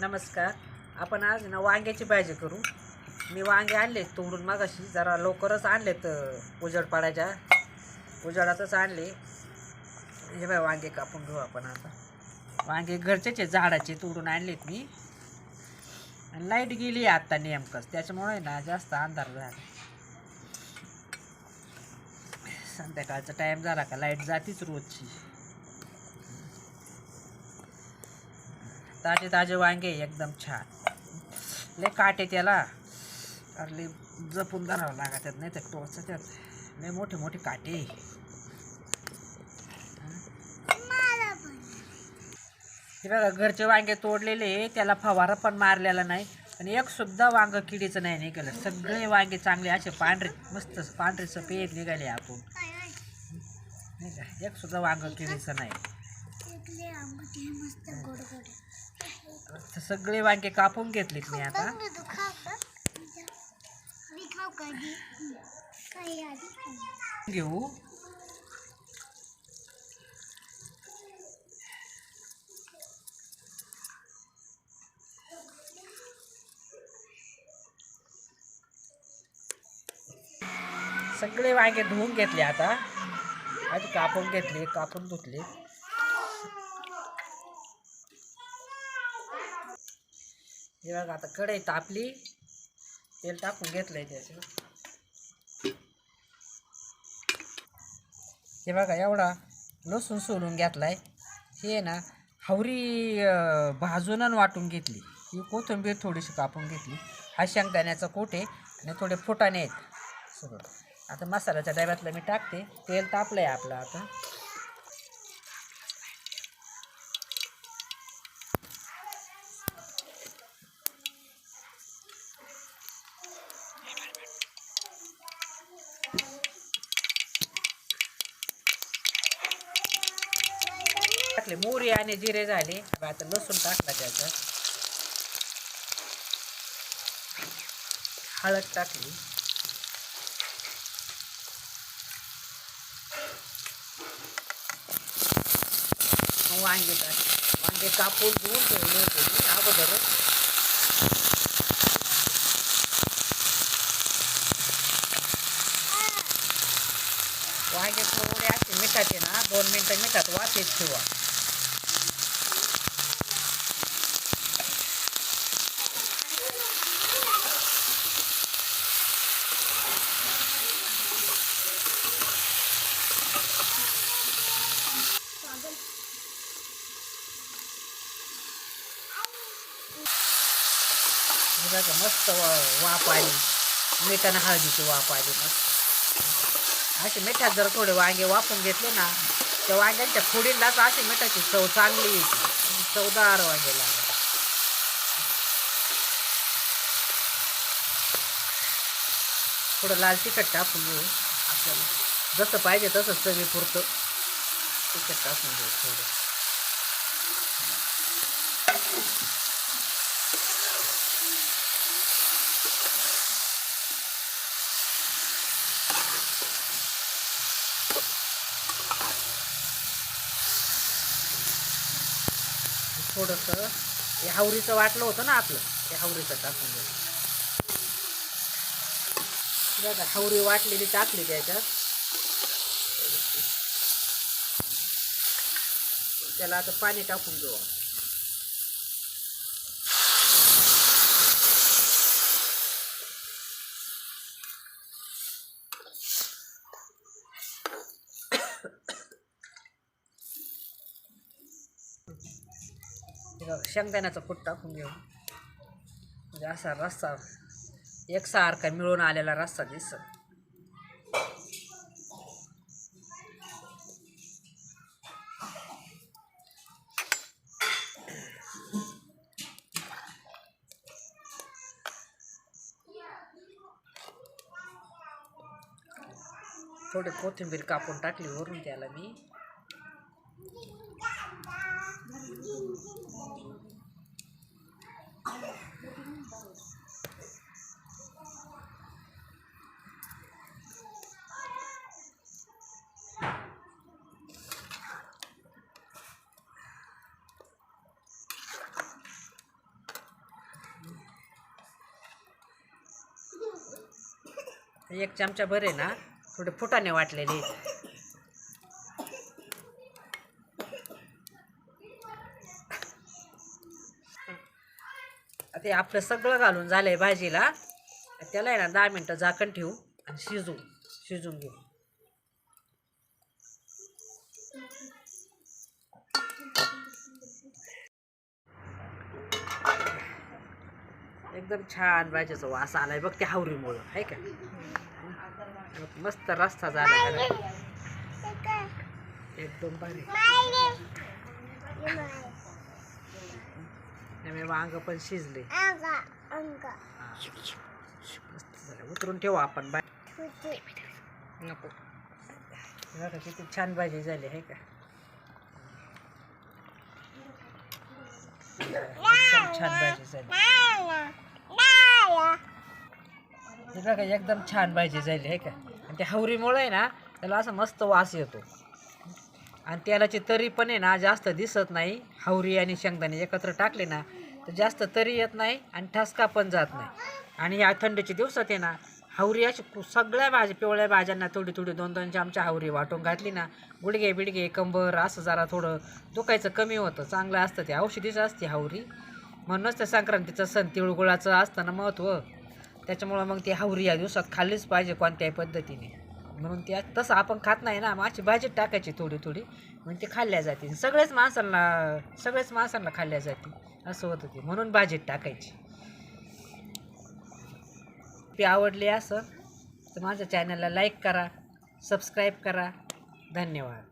नमस्कार. आपण आज ना वांग्याची भाजी करू. मी वांगे आणले तोडून मागाशी. जरा लवकरच आणलेत उजड पाडायच्या. उजाडातच आणले. हे बाय वांगे कापून घेऊ आपण आता. वांगे घरचेच झाडाचे तोडून आणलेत मी. आणि लाइट गेली आत्ता नेमकंच. त्याच्यामुळे ना जास्त अंधार झाला. संध्याकाळचा टाईम झाला का? लाइट जातीच रोजची. ताजे ताजे वांगे एकदम छान. लय काटे त्याला. अरे लय जपून धरावं लागतात नाही तर टोचतात त्यात. लय मोठे मोठे काटे. हे बघा घरचे वांगे तोडलेले त्याला फवारा पण मारलेला नाही. आणि एक सुद्धा वांग किडीचं नाही निघालं. सगळे वांगे चांगले असे पांढरे मस्त पांढरे सफेद निघाले आपण नाही का? एक सुद्धा वांग किडीचं नाही. तर सगळे वांगे कापून घेतलेत मी आता. घेऊ. सगळे वांगे धुवून घेतले आता. आधी कापून घेतले कापून धुतले. हे बघा आता कढई तापली. तेल टाकून घेतलंय त्याचं हे बघा एवढा लसूण सोलून घेतलाय. हे ना हवरी भाजून वाटून घेतली. ही कोथिंबीर थोडीशी कापून घेतली. हा शेंगदाण्याचा कोट आहे आणि थोडे फुटाणे आहेत. सगळं. आता मसाल्याच्या डब्यातलं मी टाकते. तेल तापलं आहे आपलं आता. टाकले. मोहरी आणि जिरे झाले. आता लसूण टाकला त्याचा. हळद टाकली. वांगे टाकले. वांगे कापून धुवून ठेवले होते मी अगोदर वांगे थोडे असे मिठाचे ना. दोन मिनटं मिठात वाचेत ठेवा. हे बघा मस्त वा- वाफ आली. मिठानं हळदीची वाफ आली मस्त. असे मिठात जर थोडे वांगे वाफून घेतले ना त्या वांग्यांच्या फोडीलाच अशी मिठाची चव चांगली येते. चवदार वांगे लागले थोडं लाल तिखट टाकून घेऊ. आपल्याला जसं पाहिजे तसं चवीपुरतं तिखट टाकून घेऊ थोडं. थोडंसं हे हावरीचं वाटलं होतं ना आपलं ते हावरीचं टाकून देऊ. बघा हावरी वाटलेली टाकली त्याच्यात त्याला आता पाणी टाकून देऊ शेंगदाण्याचा फूट टाकून घेऊ. म्हणजे असा रस्सा एकसारखा मिळून आलेला रस्सा दिसत थोडी कोथिंबीर कापून टाकली वरून त्याला मी एक चमचा भर आहे ना थोडे फुटाने वाटलेले ते आता हे आपलं सगळं घालून झालंय भाजीला. त्याला आहे ना दहा मिनटं झाकण ठेवू आणि शिजू शिजून घेऊ. एकदम छान भाजीचा वास आलाय. बघ त्या हावरीमुळं आहे का? मस्त रस्ता झाला. एकदम भारी. त्यामुळे वांग पण शिजले. मस्त झालं. उतरून ठेवू आपण. बाय. नको. बघा किती छान भाजी झाली आहे का? एकदम छान भाजी झाली. हे बघा एकदम छान भाजी झाली आहे का? आणि त्या हवरीमुळे आहे ना त्याला असं मस्त वास येतो. आणि त्यालाची तरी पण आहे ना जास्त दिसत नाही. हवरी आणि शेंगदाणे एकत्र टाकले ना तर जास्त तरी येत नाही आणि ठसका पण जात नाही. आणि या थंडीच्या दिवसात आहे ना हावरी अशी सगळ्या भाज्या पिवळ्या भाज्यांना थोडी थोडी दोन दोन आमच्या हावरी वाटून घातली ना गुडघे बिडगे कंबर असं जरा थोडं दुखायचं कमी होतं. चांगलं असतं ते औषधीचं असते हावरी. म्हणूनच त्या संक्रांतीचं सण तिळगुळाचं असताना महत्त्व त्याच्यामुळं मग ती हावरी या दिवसात खाल्लीच पाहिजे कोणत्याही पद्धतीने. म्हणून त्या तसं आपण खात नाही ना माशी भाजीत टाकायची थोडी थोडी. म्हणजे ते खाल्ल्या जाते. सगळेच माणसांना सगळेच माणसांना खाल्ल्या जाते. असं होतं ते. म्हणून भाजीत टाकायची. ती आवडली असं तर माझ्या चॅनलला लाईक करा सबस्क्राईब करा. धन्यवाद.